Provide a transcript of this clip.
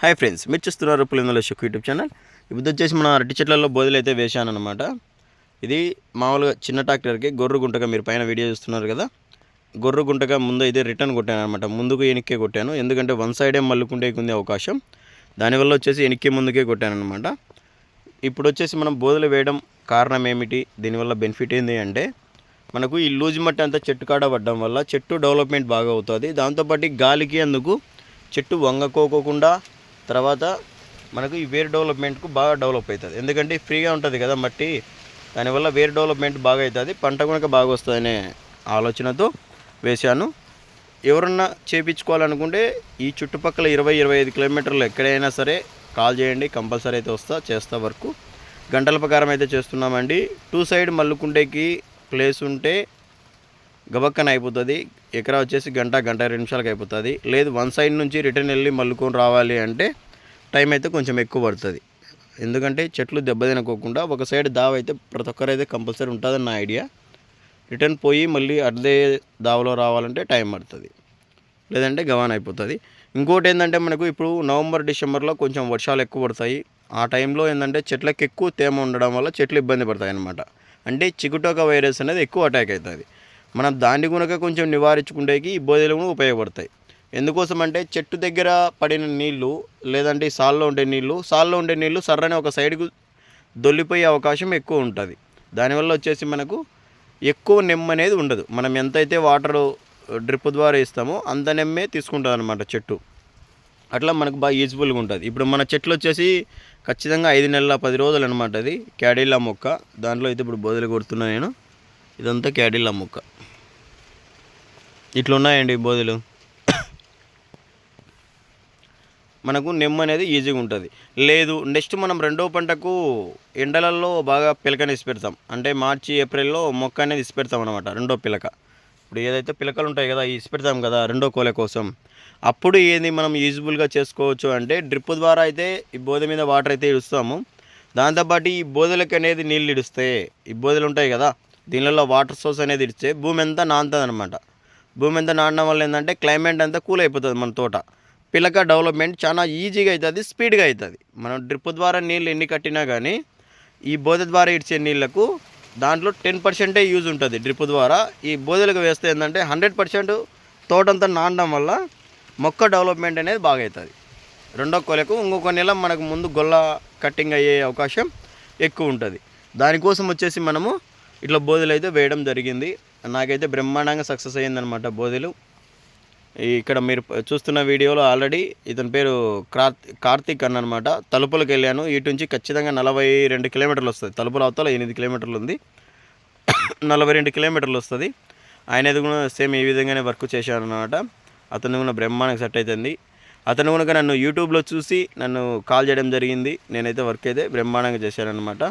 Hi friends మీరు చూస్తున్నారు Pulindala shook YouTube channel. ఇప్పుడు వచ్చేసి మన అరటి చెట్లలో బోధలు అయితే వేశాను అనమాట ఇది మామూలుగా చిన్న ట్రాక్టర్కి గొర్రె గుంటగా మీరు పైన వీడియో చూస్తున్నారు కదా. గొర్రె గుంటగా ముందు అయితే రిటర్న్ కొట్టాను అనమాట ముందుకు వెనక్కే కొట్టాను. ఎందుకంటే వన్ సైడే మల్లుకుంటే ఉంది అవకాశం. దానివల్ల వచ్చేసి వెనక్కి ముందుకే కొట్టాను అనమాట ఇప్పుడు వచ్చేసి మనం బోధలు వేయడం కారణం ఏమిటి? దీనివల్ల బెనిఫిట్ ఏంటి అంటే మనకు ఈ లూజ్ మట్టి అంతా చెట్టు కాడ పడడం వల్ల చెట్టు డెవలప్మెంట్ బాగా అవుతుంది. దాంతోపాటు గాలికి అందుకు చెట్టు వంగకోకోకుండా తర్వాత మనకు ఈ వేర్ డెవలప్మెంట్కు బాగా డెవలప్ అవుతుంది. ఎందుకంటే ఫ్రీగా ఉంటుంది కదా మట్టి దానివల్ల వేర్ డెవలప్మెంట్ బాగా అవుతుంది పంట కనుక బాగా వస్తుందనే ఆలోచనతో వేశాను. ఎవరన్నా చేపించుకోవాలనుకుంటే ఈ చుట్టుపక్కల ఇరవై ఇరవై ఐదు కిలోమీటర్లు ఎక్కడైనా సరే కాల్ చేయండి కంపల్సరీ అయితే వస్తా చేస్తా వరకు. గంటల ప్రకారం అయితే చేస్తున్నామండి. టూ సైడ్ మల్లుకుంటేకి ప్లేస్ ఉంటే గబక్కన అయిపోతుంది. ఎకరా వచ్చేసి గంట గంట రెండు నిమిషాలకు అయిపోతుంది. లేదు వన్ సైడ్ నుంచి రిటర్న్ వెళ్ళి మల్లుకొని రావాలి అంటే టైం అయితే కొంచెం ఎక్కువ పడుతుంది. ఎందుకంటే చెట్లు దెబ్బతినకోకుండా ఒక సైడ్ దావ అయితే ప్రతి ఒక్కరైతే కంపల్సరీ ఉంటుందని నా ఐడియా. రిటర్న్ పోయి మళ్ళీ అదే దావలో రావాలంటే టైం పడుతుంది. లేదంటే గవాన్ అయిపోతుంది. ఇంకోటి ఏంటంటే మనకు ఇప్పుడు నవంబర్ డిసెంబర్లో కొంచెం వర్షాలు ఎక్కువ పడతాయి. ఆ టైంలో ఏంటంటే చెట్లకు ఎక్కువ తేమ ఉండడం వల్ల చెట్లు ఇబ్బంది పడతాయి అన్నమాట అంటే చిగుటోక వైరస్ అనేది ఎక్కువ అటాక్ అవుతుంది. మనం దాన్ని కనుక కొంచెం నివారించుకుంటేకి ఈ బోధలు కూడా ఉపయోగపడతాయి. ఎందుకోసం అంటే చెట్టు దగ్గర పడిన నీళ్ళు లేదంటే సాల్లో ఉండే నీళ్ళు సాల్లో ఉండే నీళ్ళు సర్రని ఒక సైడ్కు దొల్లిపోయే అవకాశం ఎక్కువ ఉంటుంది. దానివల్ల వచ్చేసి మనకు ఎక్కువ నెమ్మ అనేది ఉండదు. మనం ఎంతైతే వాటర్ డ్రిప్ ద్వారా ఇస్తామో అంత నెమ్మే తీసుకుంటుంది అనమాట చెట్టు. అట్లా మనకు బాగా యూజ్ఫుల్గా ఉంటుంది. ఇప్పుడు మన చెట్లు వచ్చేసి ఖచ్చితంగా ఐదు నెలల పది రోజులు అనమాట అది. క్యాడిల్లా మొక్క. దాంట్లో అయితే ఇప్పుడు బోధలు కొడుతున్నా నేను. ఇదంతా క్యాడిల్లా మొక్క. ఇట్లున్నాయండి బోధలు. మనకు నెమ్మ అనేది ఈజీగా ఉంటుంది. లేదు నెక్స్ట్ మనం రెండో పంటకు ఎండలలో బాగా పిలకని ఇసిపెడతాం అంటే మార్చి ఏప్రిల్లో మొక్క అనేది ఇసిపెడతాం అనమాట రెండో పిలక. ఇప్పుడు ఏదైతే పిలకలు ఉంటాయి కదా ఇసిపెడతాం కదా రెండో కోలే కోసం. అప్పుడు ఏది మనం యూజబుల్గా చేసుకోవచ్చు అంటే డ్రిప్ ద్వారా అయితే ఈ బోధ మీద వాటర్ అయితే ఇడుస్తాము. దాంతోపాటు ఈ బోధలకు అనేది నీళ్ళు ఇడిస్తే ఈ బోధలు ఉంటాయి కదా దీనిలో వాటర్ సోర్స్ అనేది ఇడిస్తే భూమి అంతా నానుతుంది అనమాట భూమి అంతా నాడడం వల్ల ఏంటంటే క్లైమేట్ అంతా కూల్ అయిపోతుంది మన తోట. పిలక డెవలప్మెంట్ చాలా ఈజీగా అవుతుంది స్పీడ్గా అవుతుంది మనం డ్రిప్ ద్వారా నీళ్ళు ఎన్ని కట్టినా కానీ ఈ బోధ ద్వారా ఇచ్చే నీళ్ళకు దాంట్లో టెన్ పర్సెంటే యూజ్ ఉంటుంది డ్రిప్ ద్వారా. ఈ బోధలకు వేస్తే ఏంటంటే హండ్రెడ్ పర్సెంట్ తోటంతా నానడం వల్ల మొక్క డెవలప్మెంట్ అనేది బాగా అవుతుంది రెండో కొలకు ఇంకొక నెల మనకు ముందు గొల్ల కట్టింగ్ అయ్యే అవకాశం ఎక్కువ ఉంటుంది. దానికోసం వచ్చేసి మనము ఇట్లా బోధలు అయితే వేయడం జరిగింది. నాకైతే బ్రహ్మాండంగా సక్సెస్ అయ్యిందనమాట బోధులు ఇక్కడ మీరు చూస్తున్న వీడియోలో ఆల్రెడీ ఇతని పేరు కార్త్ కార్తీక్ అన్న అనమాట తలుపులకు వెళ్ళాను. ఇటు నుంచి ఖచ్చితంగా నలభై రెండు కిలోమీటర్లు వస్తుంది. తలుపుల అవతల ఎనిమిది కిలోమీటర్లు ఉంది. నలభై రెండు కిలోమీటర్లు వస్తుంది. ఆయన కూడా సేమ్ ఈ విధంగానే వర్క్ చేశాను అనమాట అతను కూడా బ్రహ్మాండంగా సెట్ అవుతుంది అతను కనుక నన్ను యూట్యూబ్లో చూసి నన్ను కాల్ చేయడం జరిగింది. నేనైతే వర్క్ అయితే బ్రహ్మాండంగా చేశాను అనమాట